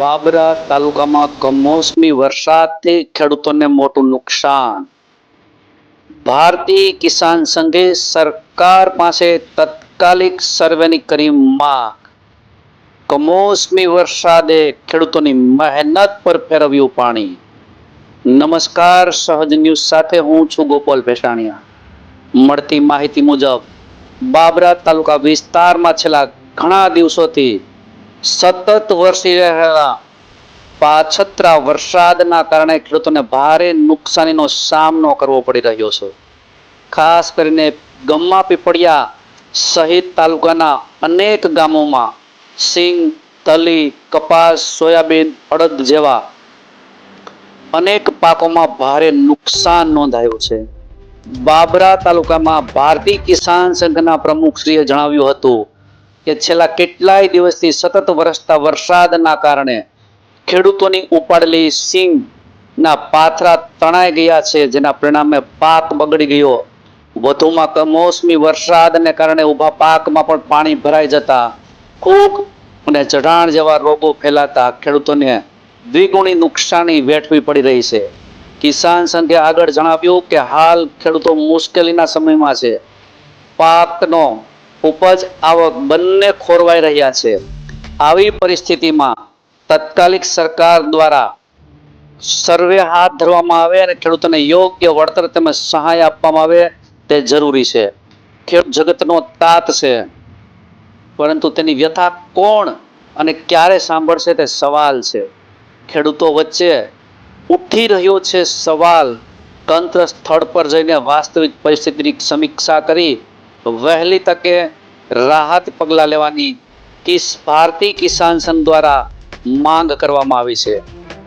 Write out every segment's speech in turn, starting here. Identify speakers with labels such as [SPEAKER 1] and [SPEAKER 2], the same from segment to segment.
[SPEAKER 1] બાબરા તાલુકામાં કમોસમી વરસાદથી ખેડૂતોને મોટું નુકસાન. ભારતીય કિસાન સંઘે સરકાર પાસે તત્કાલિક સર્વેની કરી માંગ. કમોસમી વરસાદે ખેડૂતોની મહેનત પર ફેરવ્યું પાણી. નમસ્કાર, સહજ ન્યૂઝ સાથે હું છું ગોપાલ ભેસાણીયા. મળતી માહિતી મુજબ, બાબરા તાલુકા વિસ્તારમાં છેલ્લા ઘણા દિવસોથી સતત વરસી રહેલા પાછતરા વરસાદના કારણે ખેડૂતોને ભારે નુકસાનીનો સામનો કરવો પડી રહ્યો છે. ખાસ કરીને ગમ્મા પીપળિયા સહિત તાલુકાના અનેક ગામોમાં સિંગ, તલી, કપાસ, સોયાબીન, અડદ જેવા અનેક પાકોમાં ભારે નુકસાન નોંધાયું છે. બાબરા તાલુકામાં ભારતીય કિસાન સંઘના પ્રમુખ શ્રીએ જણાવ્યું હતું કે છેલ્લા કેટલાય દિવસથી સતત વરસતા વરસાદના કારણે ખેડૂતોની ઉપાડેલી સિંગના પાથરા તણાઈ ગયા છે, જેના પરિણામે પાક બગડી ગયો. વધુમાં કમોસમી વરસાદને કારણે ઊભા પાકમાં પણ પાણી ભરાઈ જતા ખૂબ અને ચઢાણ જેવા રોગો ફેલાતા ખેડૂતોને દ્વિગુણી નુકસાની વેઠવી પડી રહી છે. કિસાન સંઘે આગળ જણાવ્યું કે હાલ ખેડૂતો મુશ્કેલીના સમયમાં છે. પાકનો ઉપજ આવક બંને ખોરવાઈ રહ્યા છે. આવી પરિસ્થિતિમાં તત્કાલિક સરકાર દ્વારા સર્વે હાથ ધરવામાં આવે અને ખેડૂતોને યોગ્ય વળતર તેમજ સહાય આપવામાં આવે તે જરૂરી છે. ખેડૂત જગતનો તાત છે. પરંતુ તેની વ્યથા કોણ અને ક્યારે સાંભળશે તે સવાલ છે. ખેડૂતો વચ્ચે ઉઠી રહ્યો છે સવાલ. તંત્ર સ્થળ પર જઈને વાસ્તવિક પરિસ્થિતિની સમીક્ષા કરી વહેલી તકે રાહત પગલાં લેવાની કિસ ભારતી કિસાન સંઘ દ્વારા માંગ કરવામાં આવી છે.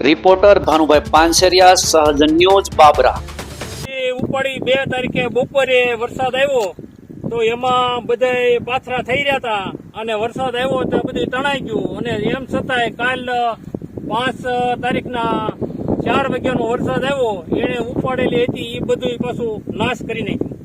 [SPEAKER 1] રિપોર્ટર ભાનુભાઈ પાનસેરિયા, સહજ ન્યૂઝ, બાબરા.
[SPEAKER 2] ઉપાડી બે તારીખે બપોરે વરસાદ આવ્યો, તો એમાં બધાય પાથરા થઈ રહ્યા હતા અને વરસાદ આવ્યો તો બધું તણાઈ ગયું. અને એમ છતાંય કાલ પાંચ તારીખના ચાર વાગ્યાનો વરસાદ આવ્યો એને ઉપાડેલી હતી એ બધું પાછું નાશ કરી નાખ્યું.